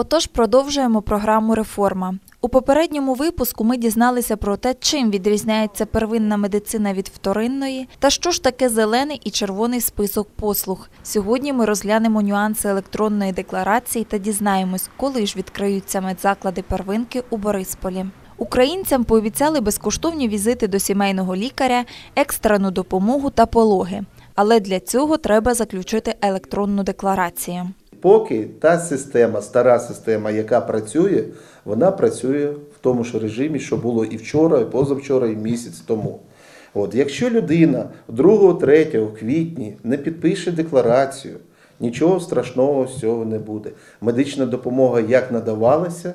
Отож, продовжуємо програму Реформа. У попередньому випуску ми дізналися про те, чим відрізняється первинна медицина від вторинної, та що ж таке зелений і червоний список послуг. Сьогодні ми розглянемо нюанси електронної декларації та дізнаємось, коли ж відкриються медзаклади первинки у Борисполі. Українцям пообіцяли безкоштовні візити до сімейного лікаря, екстрену допомогу та пологи. Але для цього треба заключити електронну декларацію. Поки та система, стара система, яка працює, вона працює в тому ж режимі, що було і вчора, і позавчора, і місяць тому. От, якщо людина 2-3 квітні не підпише декларацію, нічого страшного з цього не буде. Медична допомога як надавалася,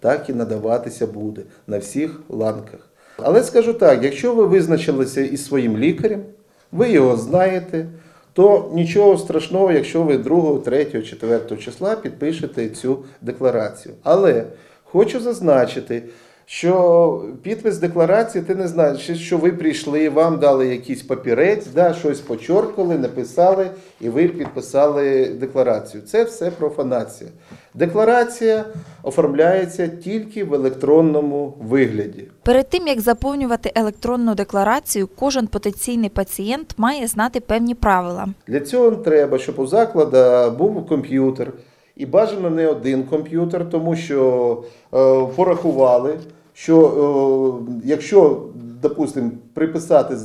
так і надаватися буде на всіх ланках. Але скажу так: якщо ви визначилися із своїм лікарем, ви його знаєте, то нічого страшного, якщо ви 2, 3, 4 числа підпишете цю декларацію. Але хочу зазначити, що підпис декларації ти не знаєш, що ви прийшли, вам дали якийсь папірець, да, щось почоркали, написали, і ви підписали декларацію. Це все профанація. Декларація оформляється тільки в електронному вигляді. Перед тим як заповнювати електронну декларацію, кожен потенційний пацієнт має знати певні правила. Для цього треба, щоб у закладу був комп'ютер. І бажано не один комп'ютер, тому що е, порахували, що е, якщо, допустимо, приписати,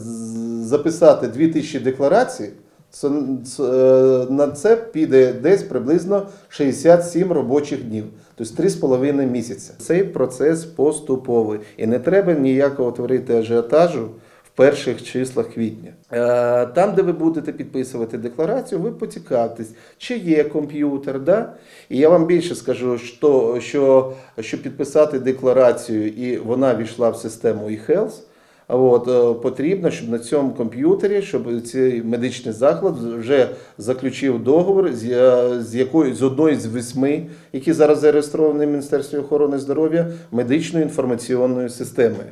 записати 2000 декларацій, це, це, е, на це піде десь приблизно 67 робочих днів, тобто 3,5 місяця. Цей процес поступовий і не треба ніякого творити ажіотажу перших числах квітня. Е, Там, де ви будете підписувати декларацію, ви поцікавитесь, чи є комп'ютер. Да? І я вам більше скажу, що, що щоб підписати декларацію і вона війшла в систему eHealth, От, е, потрібно, щоб на цьому комп'ютері, щоб цей медичний заклад вже заключив договор з, я- з якою з одної з восьми, які зараз зареєстровані в Міністерстві охорони здоров'я, медичною інформаційною системою.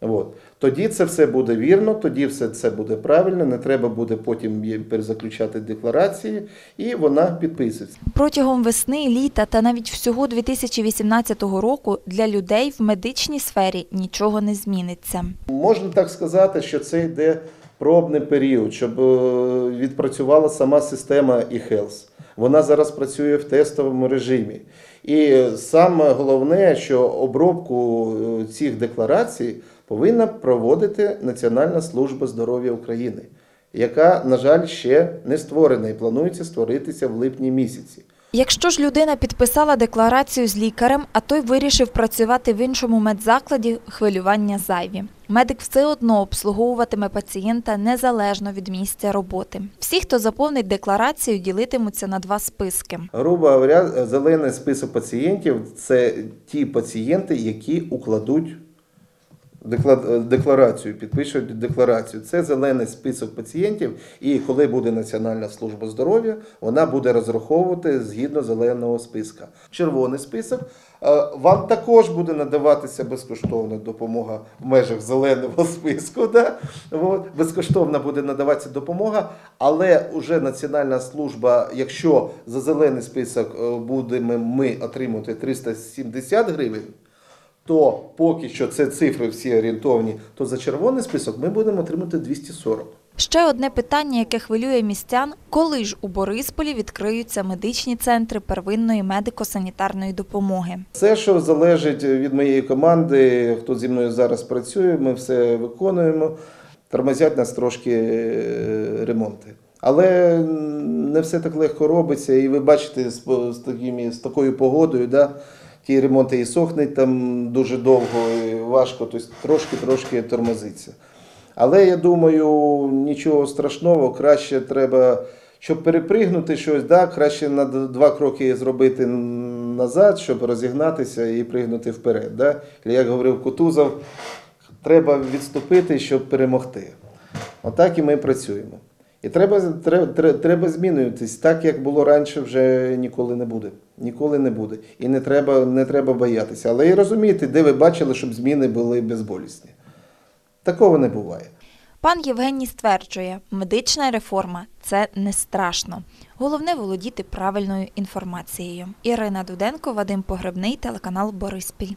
От. Тоді це все буде вірно, тоді все це буде правильно, не треба буде потім перезаключати декларації, і вона підписується. Протягом весни, літа та навіть всього 2018 року для людей в медичній сфері нічого не зміниться. Можна так сказати, що це йде пробний період, щоб е, відпрацювала сама система eHealth. Вона зараз працює в тестовому режимі. І саме головне, що обробку е, цих декларацій повинна проводити Національна служба здоров'я України, яка, на жаль, ще не створена і планується створитися в липні місяці. Якщо ж людина підписала декларацію з лікарем, а той вирішив працювати в іншому медзакладі, хвилювання зайві. Медик все одно обслуговуватиме пацієнта незалежно від місця роботи. Всі, хто заповнить декларацію, ділитимуться на два списки. Грубо говоря, зелений список пацієнтів це ті пацієнти, які укладуть декларацію, підпишуть декларацію. Це зелений список пацієнтів, і коли буде Національна служба здоров'я, вона буде розраховувати згідно зеленого списка. Червоний список. е, Вам також буде надаватися безкоштовна допомога в межах зеленого списку. Да? Безкоштовна буде надаватися допомога, але вже Національна служба, якщо за зелений список е, будемо ми отримувати 370 гривень, то поки що це цифри всі орієнтовні, то за червоний список ми будемо отримати 240. Ще одне питання, яке хвилює містян: коли ж у Борисполі відкриються медичні центри первинної медико-санітарної допомоги? Все, що залежить від моєї команди, хто зі мною зараз працює, ми все виконуємо. Тормозять нас трошки е, ремонти. Але не все так легко робиться, і ви бачите, з, з, такими, з такою погодою, да, ті ремонти і сохнуть там дуже довго, і важко, тобто трошки-трошки тормозиться. Але я думаю, нічого страшного, краще треба, щоб перепригнути щось, да, краще на два кроки зробити назад, щоб розігнатися і пригнути вперед. Да? Як говорив Кутузов, треба відступити, щоб перемогти. Отак і ми працюємо. І треба, треба, треба змінюватись. Так, як було раніше, вже ніколи не буде. Ніколи не буде. І не треба, не треба боятися. Але і розумієте, де ви бачили, щоб зміни були безболісні. Такого не буває. Пан Євгеній стверджує, медична реформа це не страшно. Головне володіти правильною інформацією. Ірина Дуденко, Вадим Погребний, телеканал Бориспіль.